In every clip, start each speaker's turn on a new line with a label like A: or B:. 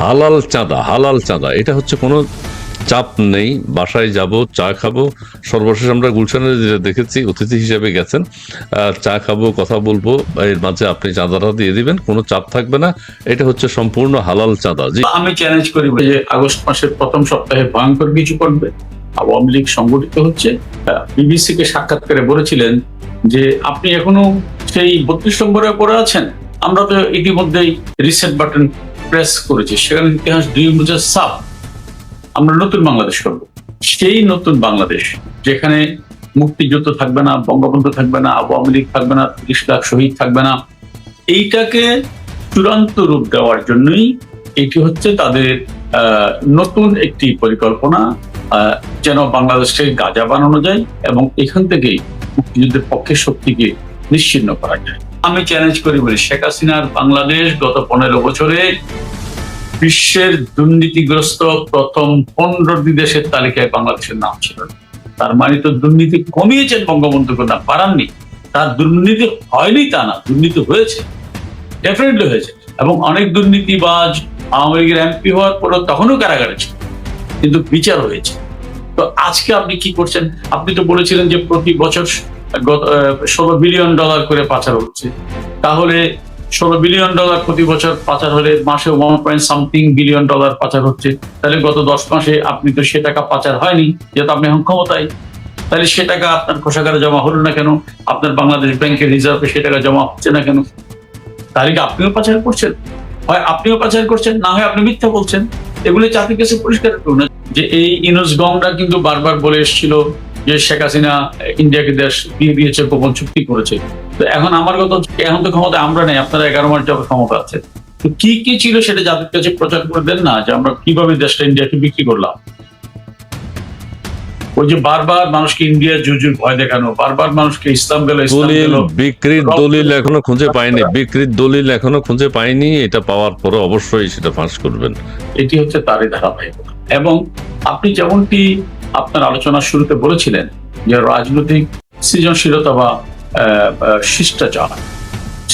A: হালাল চাঁদা হালাল চাঁদা। এটা হচ্ছে কোনো চাপ নেই। বাসায় যাব, চা খাব। সর্বশেষ আমরা গুলশানে যেটা দেখেছি, অতিথি হিসেবে গেছেন। চা খাব, কথা বলব। এর মাঝে আপনি চাঁদাটা দিয়ে দিবেন, কোনো চাপ থাকবে না। এটা হচ্ছে সম্পূর্ণ হালাল চাঁদা। জি।
B: আমি চ্যালেঞ্জ করি যে আগস্ট মাসের প্রথম সপ্তাহে ভয়ঙ্কর কিছু করবে আওয়ামী লীগ সংগঠিত হচ্ছে। বিবিসি কে সাক্ষাৎকারে বলেছিলেন যে, আপনি এখনও সেই বত্রিশ নম্বরে পড়ে আছেন? আমরা তো ইতিমধ্যেই রিসেট বাটন প্রেস করেছি, সেখানে ইতিহাস দুই বছর সাপ আমরা নতুন বাংলাদেশ করব। সেই নতুন বাংলাদেশ যেখানে মুক্তিযুদ্ধ থাকবে না, বঙ্গবন্ধু থাকবে না, আওয়ামী লীগ থাকবে না, তিরিশ লাখ শহীদ থাকবে না, এইটাকে চূড়ান্ত রূপ দেওয়ার জন্যই এটি হচ্ছে তাদের নতুন একটি পরিকল্পনা যেন বাংলাদেশকে গাজা বানানো যায় এবং এখান থেকে মুক্তিযুদ্ধের পক্ষে শক্তিকে নিশ্চিন্ন করা যায়। আমি চ্যালেঞ্জ করি বলি, শেখ হাসিনার বাংলাদেশ গত পনেরো বছরে বিশ্বের দুর্নীতিগ্রস্ত প্রথম পনেরোটি দেশের তালিকায় বাংলাদেশের নাম ছিল। তার মানে তো দুর্নীতি কমিয়েছেন বঙ্গবন্ধুকে না পারাননি তার দুর্নীতি হয়নি তা না, দুর্নীতি হয়েছে। ডেফিনেটলি হয়েছে। এবং অনেক দুর্নীতিবাজ আওয়ামী লীগের এমপি হওয়ার পরেও তখনও কারাগারে ছিল। কিন্তু বিচার হয়েছে। তো আজকে আপনি কি করছেন? আপনি তো বলেছিলেন যে প্রতি বছর গত ষোলো বিলিয়ন ডলার করে পাচার হচ্ছে। তাহলে ষোলো বিলিয়ন ডলার প্রতি বছর পাচার হলে মাসে one point something billion dollar পাচার হচ্ছে। তাহলে গত দশ মাসে আপনি তো সে টাকা পাচার হয়নি, যেহেতু আপনি এখন ক্ষমতায়। তাহলে সে টাকা আপনার কোষাগারে জমা হলো না কেন? আপনার বাংলাদেশ ব্যাংকের রিজার্ভে সে টাকা জমা হচ্ছে না কেন? তাহলে কি আপনিও পাচার করছেন? হয় আপনিও পাচার করছেন, না হয় আপনি মিথ্যা বলছেন? এগুলো জাতির কাছে পরিষ্কার করুন যে এই ইনুস গংরা কিন্তু বারবার বলে এসেছিল যে শেখ হাসিনা ইন্ডিয়াকে দেশ দিয়ে দিয়েছে, গোপন চুক্তি করেছে। তো এখন আমার কথা এখন তো ক্ষমতা আমরা নেই আপনারা এগারো মাস যাবে ক্ষমতা আছে। তো কি কি ছিল সেটা জাতির কাছে প্রচার করে দেন না যে আমরা কীভাবে দেশটা ইন্ডিয়াকে বিক্রি করলাম? ওই যে বারবার মানুষকে ইন্ডিয়া জুজুর ভয় দেখানো বারবার মানুষকে ইসলাম গেল
A: দলিল বিক্রির দলিল এখনও খুঁজে পাইনি বিক্রির দলিল এখনও খুঁজে পাইনি এটা পাওয়ার পরে অবশ্যই সেটা ফাঁস করবেন।
B: এটি হচ্ছে তারই ধারাবাহিকতা। এবং আপনি যেমনটি আপনার আলোচনার শুরুতে বলেছিলেন যে রাজনৈতিক সৃজনশীলতা বা শিষ্টাচার।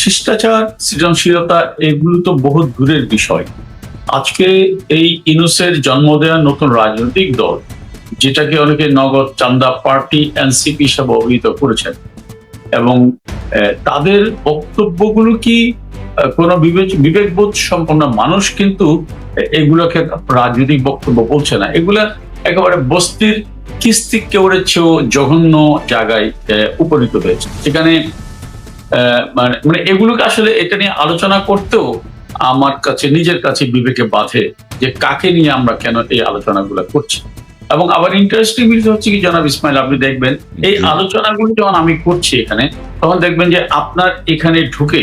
B: শিষ্টাচার, সৃজনশীলতা, এগুলো তো বহু দূরের বিষয়। আজকে এই ইনুসের জন্ম দেওয়া নতুন রাজনৈতিক দল, যেটাকে অনেকে নগদ চান্দা পার্টি এনসিপি হিসাবে অভিহিত করেছেন, এবং তাদের বক্তব্যগুলো কি কোনো বিবেক বিবেকবোধ সম্পন্ন মানুষ কিন্তু এগুলোকে রাজনৈতিক বক্তব্য বলছে না। এগুলা একেবারে বস্তির কিস্তিক কেউরের চেয়েও জঘন্য জায়গায় উপনীত হয়েছে। সেখানে মানে মানে এগুলোকে আসলে এটা নিয়ে আলোচনা করতেও আমার কাছে নিজের কাছে বিবেকে বাঁধে যে কাকে নিয়ে আমরা কেন এই আলোচনাগুলো করছি। এবং আবার ইন্টারেস্টিং বিষয় হচ্ছে কি জনাব ইসমাইল আপনি দেখবেন এই। আলোচনাগুলো যখন আমি করছি এখানে তখন দেখবেন যে আপনার এখানে ঢুকে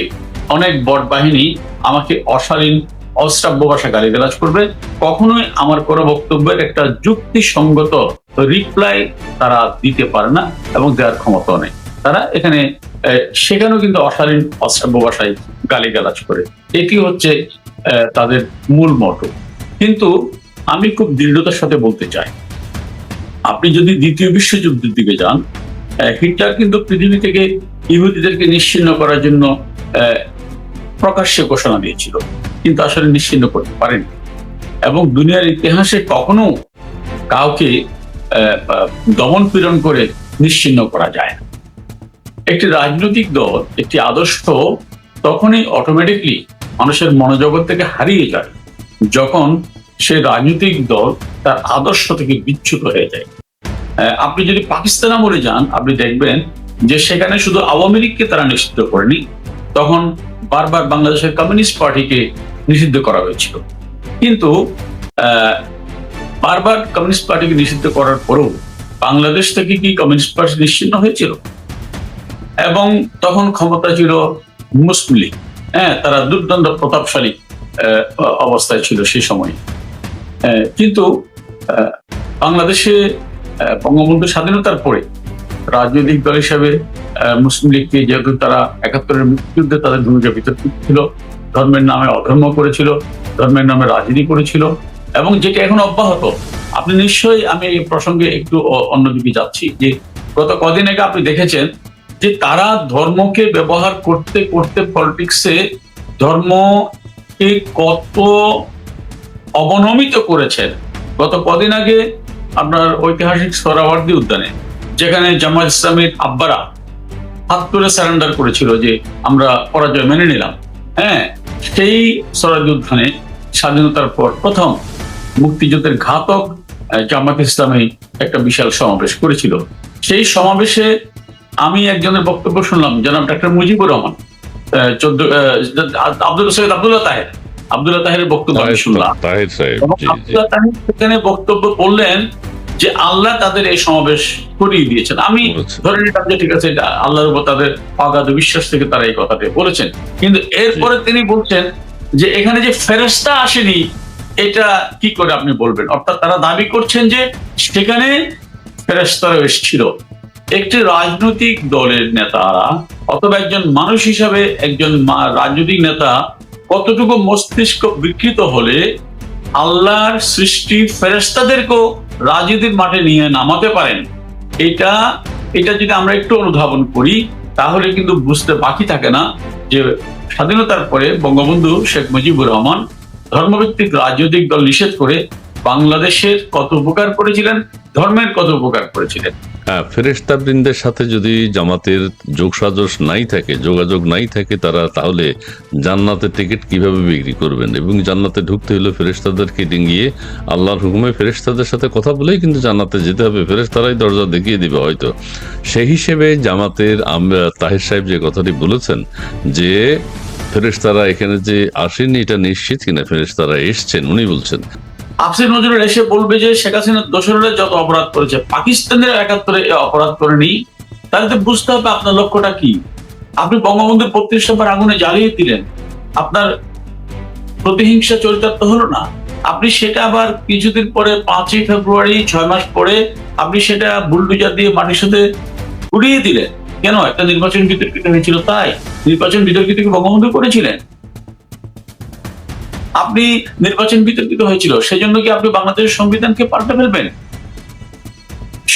B: অনেক বট বাহিনী আমাকে অশালীন অশ্রাব্য ভাষা গালিগালাজ করবে। কখনোই আমার কোনো বক্তব্যের একটা যুক্তিসঙ্গত রিপ্লাই তারা দিতে পারে না এবং দেওয়ার ক্ষমতাও নেই। তারা এখানে সেখানেও কিন্তু অশালীন অশ্রাব্য ভাষায় গালিগালাজ করে। এটি হচ্ছে তাদের মূল মটো কিন্তু আমি খুব দৃঢ়তার সাথে বলতে চাই, আপনি যদি দ্বিতীয় বিশ্বযুদ্ধের দিকে যান হিটলার কিন্তু পৃথিবী থেকে ইহুদিদেরকে নিশ্চিন্ন করার জন্য প্রকাশ্যে ঘোষণা দিয়েছিল, কিন্তু আসলে নিশ্চিন্ন করতে পারেনি এবং দুনিয়ার ইতিহাসে কখনো কাউকে দমন পীড়ন করে নিশ্চিহ্ন করা যায় না। একটি রাজনৈতিক দল, একটি আদর্শ তখনই অটোমেটিকলি মানুষের মনোজগৎ থেকে হারিয়ে যায়, যখন সে রাজনৈতিক দল তার আদর্শ থেকে বিচ্যুত হয়ে যায়। আপনি যদি পাকিস্তান আমলে যান, আপনি দেখবেন যে সেখানে শুধু আওয়ামী লীগকে তারা নিষিদ্ধ করেনি, তখন বারবার বাংলাদেশের কমিউনিস্ট পার্টিকে নিষিদ্ধ করা হয়েছিল। কিন্তু বারবার কমিউনিস্ট পার্টিকে নিষিদ্ধ করার পরেও বাংলাদেশ থেকে কি কমিউনিস্ট পার্টি নিশ্চিন্ন হয়েছিল? এবং তখন ক্ষমতা ছিল মুসলিম। লীগ হ্যাঁ তারা দুর্দান্ত প্রতাপশালী অবস্থায় ছিল সেই সময়। কিন্তু বাংলাদেশে বঙ্গবন্ধু স্বাধীনতার পরে রাজনৈতিক দল হিসাবে মুসলিম লীগকে যেহেতু তারা একাত্তরের মুক্তিযুদ্ধে তাদের ভূমিকা বিতর্কিত ছিল, ধর্মের নামে অধর্ম করেছিল, ধর্মের নামে রাজনীতি করেছিল এবং যেটা এখন অব্যাহত, আপনি নিশ্চয়ই আমি এই প্রসঙ্গে একটু অন্যদিকে যাচ্ছি, যে গত কদিন আগে আপনি দেখেছেন যে তারা ধর্মকে ব্যবহার করতে করতে পলিটিক্সে ধর্মকে কত অবনমিত করেছেন। গত কদিন আগে আপনার ঐতিহাসিক সোহরাওয়ার্দী উদ্যানে, যেখানে জামাত ইসলামের আব্বারা হাত তুলে স্যারেন্ডার করেছিল যে আমরা পরাজয় মেনে নিলাম। হ্যাঁ সেই সোহরাওয়ার্দী উদ্যানে স্বাধীনতার পর প্রথম মুক্তিযুদ্ধের ঘাতক জামাত ইসলামী একটা বিশাল সমাবেশ করেছিল। সেই সমাবেশে আমি একজনের বক্তব্য শুনলাম জনাব ডাক্তার মুজিবুর রহমান। চোদ্দ আব্দুল সৈয়দ আব্দুল্লাহ তাহের। আব্দুল্লাহ তাহেরের বক্তব্য আমি শুনলাম।
A: তাহির
B: আব্দুল্লাহ তাহের সেখানে বক্তব্য বললেন যে আল্লাহ তাদের এই সমাবেশ করিয়ে দিয়েছেন। আমি ধরে নিলাম যে ঠিক আছে আল্লাহর উপর তাদের অগাধ বিশ্বাস থেকে তারা এই কথাটি বলেছেন। কিন্তু এরপরে তিনি বলছেন যে এখানে যে ফেরেস্তা আসেনি এটা কি করে আপনি বলবেন? অর্থাৎ তারা দাবি করছেন যে সেখানে ফেরেস্তারা এসেছিল। একটি রাজনৈতিক দলের নেতারা অথবা একজন মানুষ হিসাবে একজন রাজনৈতিক নেতা কতটুকু মস্তিষ্ক বিকৃত হলে আল্লাহর সৃষ্টি ফেরেস্তাদেরকেও রাজনীতির মাঠে নিয়ে নামাতে পারেন। এটা এটা যদি আমরা একটু অনুধাবন করি, তাহলে কিন্তু বুঝতে বাকি থাকে না যে স্বাধীনতার পরে বঙ্গবন্ধু শেখ মুজিবুর রহমান ধর্মভিত্তিক রাজনৈতিক দল নিষেধ করে বাংলাদেশের কত উপকার করেছিলেন, ধর্মের কত উপকার করেছিলেন?
A: হ্যাঁ ফেরেস্তা বৃন্দের সাথে যদি জামাতের যোগসাজশ নাই থাকে, যোগাযোগ নাই থাকে, তারা তাহলে জান্নাতের টিকিট কীভাবে বিক্রি করবেন? এবং জান্নাতে ঢুকতে হলে ফেরেস্তাদেরকে ডিঙ্গিয়ে আল্লাহর হুকুমে ফেরেস্তাদের সাথে কথা বলেই কিন্তু জান্নাতে যেতে হবে। ফেরেস্তারাই দরজা দেখিয়ে দিবে হয়তো। সেই হিসেবে জামাতের আমরা তাহির সাহেব যে কথাটি বলেছেন যে ফেরেস্তারা এখানে যে আসেনি এটা নিশ্চিত কিনা ফেরেস্তারা এসছেন? উনি বলছেন।
B: আফসির নজরুল এসে বলবে যে শেখ হাসিনার দোসররা যত অপরাধ করেছে, পাকিস্তানের একাত্তরে অপরাধ করেনি। তাহলে তো বুঝতে হবে আপনার লক্ষ্যটা কি। আপনি বঙ্গবন্ধুর প্রতিষ্ঠাবার আগুনে জ্বালিয়ে দিলেন। আপনার প্রতিহিংসা চরিতার্থ হলো না। আপনি সেটা আবার কিছুদিন পরে, পাঁচই ফেব্রুয়ারি, ছয় মাস পরে, আপনি সেটা বুলডুজার দিয়ে মাটির সাথে উড়িয়ে দিলেন। কেন? একটা নির্বাচন বিতর্কিত হয়েছিল তাই। নির্বাচন বিতর্কিত কি বঙ্গবন্ধু করেছিলেন। আপনি নির্বাচন বিতর্কিত হয়েছিল সেজন্য কি আপনি বাংলাদেশের সংবিধানকে পাল্টে ফেলবেন?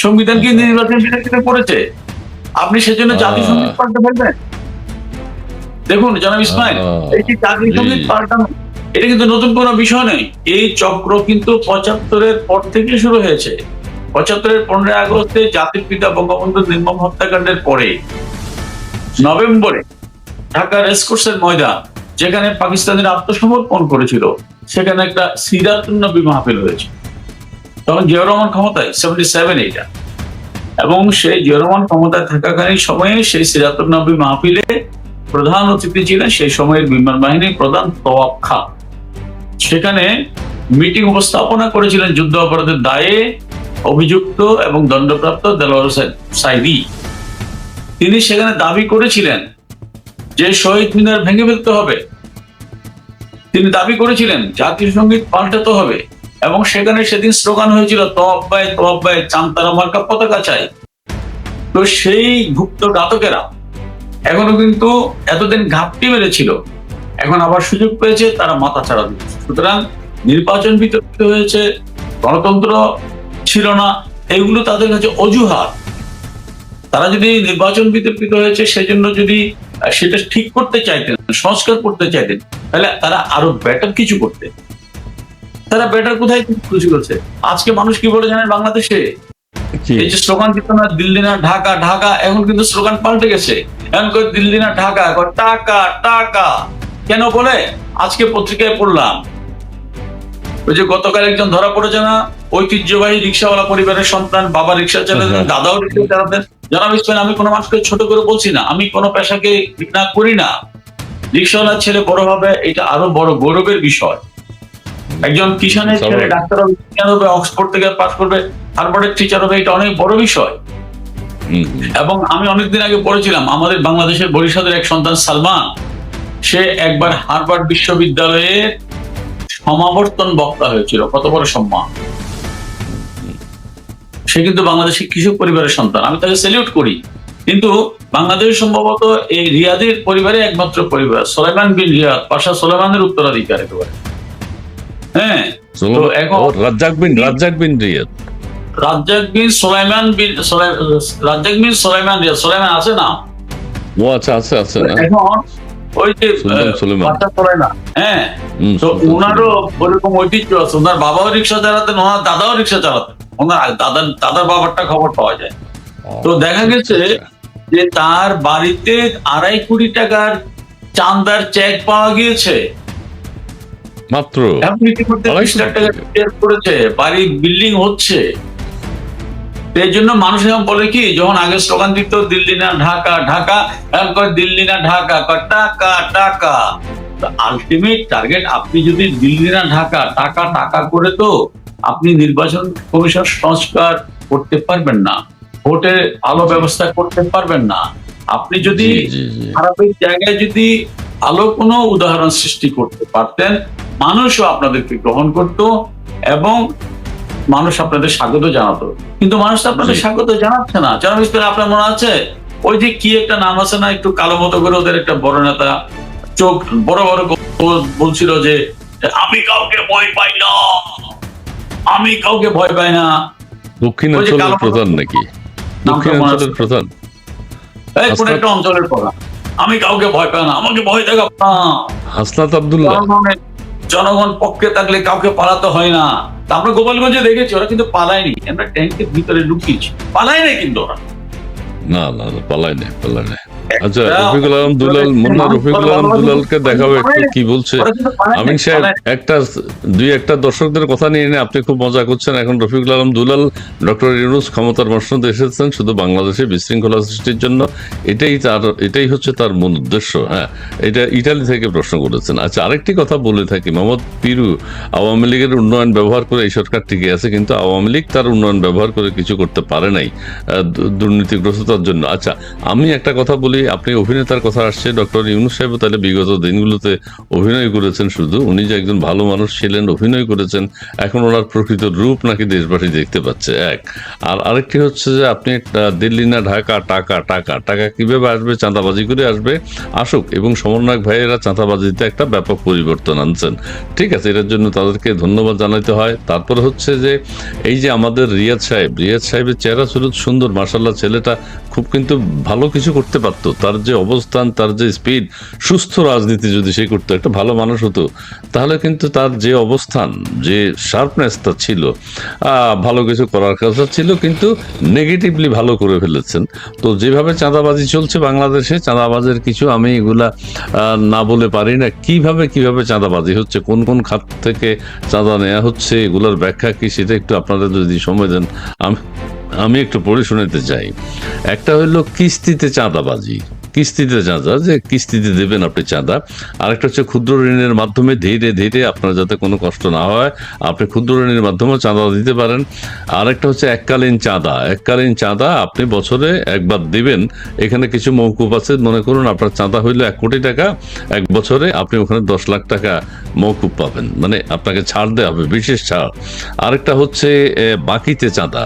B: সংবিধান কি নির্বাচন বিতর্কিত করেছে? আপনি সেজন্য জাতীয় সংগীত পাল্টে ফেলবেন। দেখুন জনাব ইসমাইল এই যে জাতীয়
A: জি।
B: সংগীত পাল্টানো এটা কিন্তু নতুন কোনো বিষয় নেই এই চক্র কিন্তু পঁচাত্তরের পর থেকে শুরু হয়েছে। পঁচাত্তরের পনেরোই আগস্টে জাতির পিতা বঙ্গবন্ধুর নির্মম হত্যাকাণ্ডের পরে নভেম্বরে ঢাকা রেসকোর্সের ময়দান, যেখানে পাকিস্তানের আত্মসমর্পণ করেছিল, সেখানে একটা সিরাতুন্নবী মাহফিল হয়েছে। তখন জিয়াউর রহমান ক্ষমতায় সেভেন্টি সেভেন এইটা এবং সেই জিয়াউর রহমান ক্ষমতায় থাকাকালীন সময়ে সেই সিরাতুন্নবী মাহফিলে প্রধান অতিথি ছিলেন সেই সময়ের বিমান বাহিনীর প্রধান তওয়াব খা সেখানে মিটিং উপস্থাপনা করেছিলেন যুদ্ধ অপরাধের দায়ে অভিযুক্ত এবং দণ্ডপ্রাপ্ত দেলোয়ার হোসেন সাইদি। তিনি সেখানে দাবি করেছিলেন যে শহীদ মিনার ভেঙে ফেলতে হবে। তিনি দাবি করেছিলেন জাতীয় সংগীত পাল্টাতে হবে এবং সেখানে সেদিন স্লোগান হয়েছিল তবাব্বাই তবাব্বাই চান্তারা মার্কা পতাকা চাই। তো সেই গুপ্ত ঘাতকেরা এখনও কিন্তু এতদিন ঘাপটি মেরেছিল, এখন আবার সুযোগ পেয়েছে, তারা মাথা ছাড়া দিচ্ছে। সুতরাং নির্বাচন বিতর্কিত হয়েছে, গণতন্ত্র ছিল না। এগুলো তাদের কাছে অজুহাত। তারা যদি নির্বাচন বিতর্কিত হয়েছে সেজন্য যদি সেটা ঠিক করতে চাইতেন সংস্কার করতে চাইতেন তাহলে তারা আরও বেটার কিছু করতে তারা বেটার কোথায় কিছু করছে আজকে মানুষ কি বলে জানেন বাংলাদেশে? এই যে স্লোগান দিত না দিল্লি না ঢাকা ঢাকা এখন কিন্তু স্লোগান পাল্টে গেছে। এখন দিল্লি না ঢাকা এখন টাকা টাকা। কেন বলে? আজকে পত্রিকায় পড়লাম। ওই যে গতকাল একজন ধরা পড়েছে না ঐতিহ্যবাহী রিক্সাওয়ালা পরিবারের সন্তান বাবা রিক্সা চালাতেন
A: হ্যাঁ।
B: দাদাও রিক্সা চালাতেন। জানাব ইসলাম আমি কোনো মানুষকে ছোট করে বলছি না আমি কোনো পেশাকে ঘৃণা করি না। রিক্সাওয়ালার ছেলে বড় হবে এটা আরও বড় গৌরবের বিষয়। একজন কিষানের ছেলে ডাক্তার হবে অক্সফোর্ড থেকে পাস করবে হার্ভার্ডের টিচার হবে এটা অনেক বড় বিষয়। এবং আমি অনেকদিন আগে পড়েছিলাম আমাদের বাংলাদেশের বরিশালের এক সন্তান সালমান সে একবার হার্ভার্ড বিশ্ববিদ্যালয়ের সমাবর্তন বক্তা হয়েছিল। কত বড় সম্মান। সে কিন্তু বাংলাদেশের কৃষক পরিবারের সন্তান। আমি তাকে সেলিউট করি। কিন্তু বাংলাদেশ সম্ভবত এই রিয়াদের পরিবারে একমাত্র পরিবার সোলেমান বিন রিয়াদ পাশা সোলেমানের উত্তরাধিকার একেবারে। হ্যাঁ তো এখন-
A: রাজ্জাক বিন রাজ্জাক বিন রিয়াদ।
B: রাজ্জাক বিন সোলাইমান বিন রাজ্জাক বিন সোলাইমান রিয়াদ। সোলাইমান আছে না?
A: ও আচ্ছা আছে আছে
B: এখন ওই যে না। হ্যাঁ? তো ওনারও ওরকম ঐতিহ্য আছে। ওনার বাবাও রিক্সা চালাতেন ওনার দাদাও রিক্সা চালাতেন। ওনার দাদার দাদার বাবারটা খবর পাওয়া যায়। তো দেখা গেছে যে তার বাড়িতে আড়াই কোটি টাকার চান্দার চেক পাওয়া গিয়েছে।
A: মাত্র?
B: করেছে। বাড়ি বিল্ডিং হচ্ছে। এই জন্য মানুষ এখন বলে কি যখন আগে স্লোগান দিত দিল্লি না ঢাকা ঢাকা এখন দিল্লি না ঢাকা টাকা টাকা। আলটিমেট টার্গেট আপনি যদি দিল্লি না ঢাকা টাকা টাকা করে তো আপনি নির্বাচন কমিশন সংস্কার করতে পারবেন না। ভোটের ভালো ব্যবস্থা করতে পারবেন না। আপনি যদি খারাপের জায়গায় যদি ভালো কোনো উদাহরণ সৃষ্টি করতে পারতেন মানুষও আপনাদেরকে গ্রহণ করত এবং মানুষ আপনাদের স্বাগত জানাতো। কিন্তু মানুষ তো আপনাদের স্বাগত জানাচ্ছে না। জনাব ইসমাইল আপনার মনে আছে ওই যে কি একটা নাম আছে না একটু কালো মতো করে ওদের একটা বড় নেতা চোখ বড় বড় বলছিল যে আমি কাউকে ভয় পাই না। আমি কাউকে ভয় পাই না।
A: দক্ষিণাঞ্চলের প্রধান নাকি? দক্ষিণাঞ্চলের প্রধান?
B: এই কোন। একটা অঞ্চলের প্রধান। আমি কাউকে ভয় পাই না আমাকে ভয় দেখা না।
A: হাসনাত আব্দুল্লাহ।
B: জনগণ পক্ষে থাকলে কাউকে পালাতে হয় না। আমরা গোপালগঞ্জে দেখেছি ওরা কিন্তু পালায়নি। আমরা ট্যাঙ্কের ভিতরে লুকিয়েছি। পালায় না কিন্তু ওরা।
A: না না না, পালায় নেই পালায় নেই। আচ্ছা রফিকুল আলম দুলাল মুন্না রফিকুল আলম দুলালকে দেখাবো একটু কি বলছে। আমিন সাহেব একটা দুই একটা দর্শকদের কথা নিয়ে আপনি খুব মজা করছেন। এখন রফিকুল আলম দুলাল ডক্টর ইউনুস ক্ষমতার মসনদে এসেছেন শুধু বাংলাদেশে বিশৃঙ্খলা সৃষ্টির জন্য। এটাই তার এটাই হচ্ছে তার মূল উদ্দেশ্য হ্যাঁ। এটা ইটালি থেকে প্রশ্ন করেছেন। আচ্ছা আরেকটি কথা বলে থাকি। মোহাম্মদ পিরু আওয়ামী লীগের উন্নয়ন ব্যবহার করে এই সরকার টিকে আছে কিন্তু আওয়ামী লীগ তার উন্নয়ন ব্যবহার করে কিছু করতে পারে নাই দুর্নীতিগ্রস্ততার জন্য। আচ্ছা আমি একটা কথা বলি আপনি অভিনেতার কথা আসছে, ডক্টর ইউনুস সাহেব তাহলে বিগত দিনগুলোতে অভিনয় করেছেন শুধু। উনি যে একজন ভালো মানুষ ছিলেন, অভিনয় করেছেন, এখন ওনার প্রকৃত রূপ নাকি দেশবাসী দেখতে পাচ্ছে। এক। আর আরেকটি হচ্ছে যে আপনি দিল্লি না ঢাকা, টাকা টাকা। টাকা কীভাবে আসবে, চাঁদাবাজি করে আসবে? আসুক, এবং সমন্বয়ক ভাইয়েরা চাঁদাবাজিতে একটা ব্যাপক পরিবর্তন আনছেন। ঠিক আছে, এটার জন্য তাদেরকে ধন্যবাদ জানাতে হয়। তারপর হচ্ছে যে, এই যে আমাদের রিয়াদ সাহেব, রিয়াদ সাহেবের চেহারা সুরত সুন্দর মার্শাল্লাহ ছেলেটা খুব কিন্তু ভালো কিছু করতে পারতো। তার যে অবস্থান, তার যে স্পিড সুস্থ রাজনীতি যদি সে করতো, একটা ভালো মানুষ হতো, তাহলে কিন্তু তার যে অবস্থান, যে শার্পনেস তার ছিল ভালো কিছু করার কথা ছিল, কিন্তু নেগেটিভলি ভালো করে ফেলেছেন। তো যেভাবে চাঁদাবাজি চলছে বাংলাদেশে, চাঁদাবাজের কিছু আমি এগুলা না বলে পারি না। কীভাবে কীভাবে চাঁদাবাজি হচ্ছে, কোন কোন খাত থেকে চাঁদা নেওয়া হচ্ছে, এগুলোর ব্যাখ্যা কি, সেটা একটু আপনারা যদি সময় দেন, আমি আমি একটু পড়ে শোনাতে চাই। একটা হইল কিস্তিতে চাঁদাবাজি। কিস্তিতে চাঁদা যে কিস্তিতে দেবেন আপনি চাঁদা। আরেকটা হচ্ছে ক্ষুদ্র ঋণের মাধ্যমে ধীরে ধীরে আপনার যাতে কোনো কষ্ট না হয়, আপনি ক্ষুদ্র ঋণের মাধ্যমে চাঁদা দিতে পারেন। আরেকটা হচ্ছে এককালীন চাঁদা। এককালীন চাঁদা আপনি বছরে একবার দিবেন। এখানে কিছু মৌকুব আছে, মনে করুন আপনার চাঁদা হইল এক কোটি টাকা, এক বছরে আপনি ওখানে দশ লাখ টাকা মৌকুব পাবেন। মানে আপনাকে ছাড় দেওয়া হবে, বিশেষ ছাড়। আরেকটা হচ্ছে বাকিতে চাঁদা।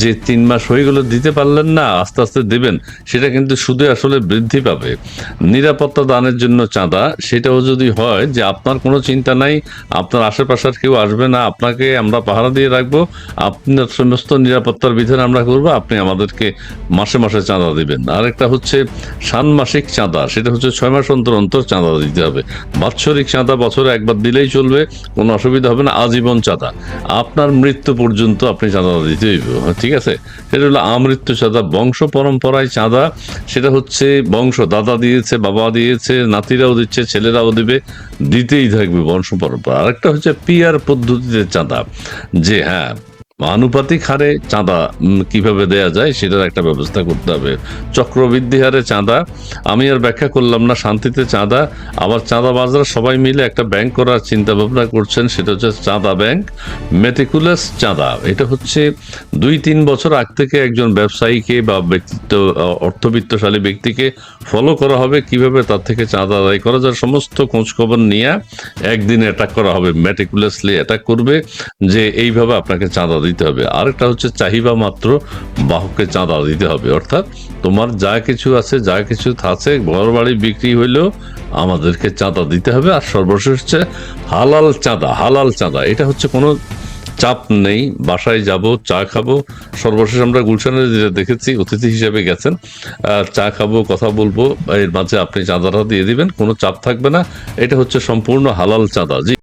A: যে তিন মাস হয়ে গেলে দিতে পারলেন না, আস্তে আস্তে দেবেন, সেটা কিন্তু সুদে আসলে বৃদ্ধি পাবে। নিরাপত্তা দানের জন্য চাঁদা, সেটাও যদি হয় যে আপনার কোনো চিন্তা নাই, আপনার আশেপাশের কেউ আসবে না, আপনাকে আমরা পাহারা দিয়ে রাখব আপনার সমস্ত নিরাপত্তার বিধান আমরা করব, আপনি আমাদেরকে মাসে মাসে চাঁদা দিবেন। আরেকটা হচ্ছে ষান্মাসিক চাঁদা, সেটা হচ্ছে ছয় মাস অন্তর অন্তর চাঁদা দিতে হবে। বাৎসরিক চাঁদা বছরে একবার দিলেই চলবে, কোনো অসুবিধা হবে না, আজীবন চাঁদা। আপনার মৃত্যু পর্যন্ত আপনি চাঁদা দিতে ঠিক আছে? সেটা হলো আমৃত্যু চাঁদা, বংশ পরম্পরায় চাঁদা, সেটা হচ্ছে বংশ দাদা দিয়েছে, বাবা দিয়েছে, নাতিরাও দিচ্ছে, ছেলেরাও দিবে, দিতেই থাকবে বংশ পরম্পরা। আরেকটা হচ্ছে পিয়ার পদ্ধতিতে চাঁদা। যে হ্যাঁ আনুপাতিক হারে চাঁদা কীভাবে দেয়া যায় সেটার একটা ব্যবস্থা করতে হবে। চক্রবৃদ্ধি হারে চাঁদা, আমি আর ব্যাখ্যা করলাম না, শান্তিতে চাঁদা, আবার চাঁদা চাঁদাবাজরা সবাই মিলে একটা ব্যাংক করার চিন্তা ভাবনা করছেন, সেটা হচ্ছে চাঁদা ব্যাংক, মেটিকুলাস চাঁদা। এটা হচ্ছে দুই তিন বছর আগ থেকে একজন ব্যবসায়ীকে বা ব্যক্তিত্ব, অর্থবিত্তশালী ব্যক্তিকে ফলো করা হবে, কীভাবে তার থেকে চাঁদা আদায় করা যায়, সমস্ত খোঁজখবর নিয়ে একদিনে অ্যাটাক করা হবে মেটিকুলাসলি অ্যাটাক করবে, যে এইভাবে আপনাকে চাঁদা দিতে হবে। আরেকটা হচ্ছে চাহিদা মাত্র বাহককে চাঁদা দিতে হবে। অর্থাৎ তোমার যা কিছু আছে, যা কিছু আছে ঘর বাড়ি বিক্রি হইলেও আমাদেরকে চাঁদা দিতে হবে। আর সর্বশেষ হচ্ছে হালাল চাঁদা হালাল চাঁদা। এটা হচ্ছে কোনো চাপ নেই। বাসায় যাব, চা খাব। সর্বশেষ আমরা গুলশানে যেটা দেখেছি, অতিথি হিসেবে গেছেন চা খাব, কথা বলব। এর মাঝে আপনি চাঁদাটা দিয়ে দিবেন, কোনো চাপ থাকবে না। এটা হচ্ছে সম্পূর্ণ হালাল চাঁদা। জি।